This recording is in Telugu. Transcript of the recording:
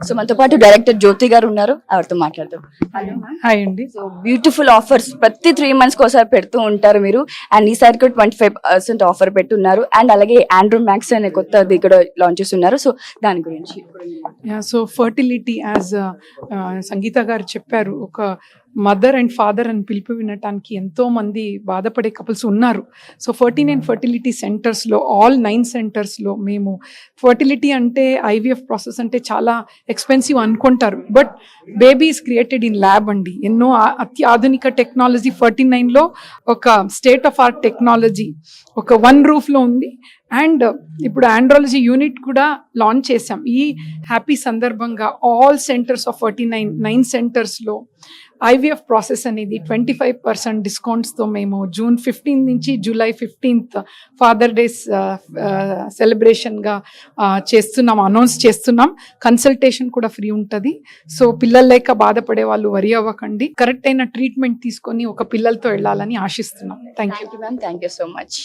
సో మనతో పాటు డైరెక్టర్ జ్యోతి గారు ఉన్నారు. ఆవిడతో మ్యామ్ హాయ్ అండి. సో బ్యూటిఫుల్ ఆఫర్స్ ప్రతి త్రీ మంత్స్ ఒకసారి పెడుతూ ఉంటారు మీరు. అండ్ ఈసారి కూడా ట్వంటీ ఫైవ్ పర్సెంట్ ఆఫర్ పెట్టున్నారు. అండ్ అలాగే ఆండ్రూ మ్యాక్స్ అనే కొత్తది కూడా లాంచ్ చేస్తున్నారు సో దాని గురించి సో ఫర్టిలిటీ యాజ్ సంగీత గారు చెప్పారు ఒక మదర్ అండ్ ఫాదర్ అని పిలుపు వినటానికి ఎంతో మంది బాధపడే కపుల్స్ ఉన్నారు. సో ఫర్టీ నైన్ ఫర్టిలిటీ సెంటర్స్లో ఆల్ నైన్ సెంటర్స్లో మేము ఫర్టిలిటీ అంటే ఐవీఎఫ్ ప్రాసెస్ అంటే చాలా ఎక్స్పెన్సివ్ అనుకుంటారు. But baby is created in lab అండి. ఎన్నో అత్యాధునిక టెక్నాలజీ ఫర్టీ నైన్లో ఒక స్టేట్ ఆఫ్ ఆర్ట్ టెక్నాలజీ ఒక వన్ రూఫ్లో ఉంది. అండ్ ఇప్పుడు ఆండ్రాలజీ యూనిట్ కూడా లాంచ్ చేసాం ఈ హ్యాపీ సందర్భంగా all centres of forty nine nine సెంటర్స్లో ఐవీఎఫ్ ప్రాసెస్ అనేది ట్వంటీ ఫైవ్ పర్సెంట్ డిస్కౌంట్స్తో మేము జూన్ ఫిఫ్టీన్ నుంచి జూలై ఫిఫ్టీన్త్ ఫాదర్ డేస్ సెలబ్రేషన్గా చేస్తున్నాం అనౌన్స్ చేస్తున్నాం. కన్సల్టేషన్ కూడా ఫ్రీ ఉంటుంది. సో పిల్లలు లేక బాధపడే వాళ్ళు వరి అవ్వకండి. కరెక్ట్ అయిన ట్రీట్మెంట్ తీసుకొని ఒక పిల్లలతో వెళ్ళాలని ఆశిస్తున్నాం. Thank you thank you so much.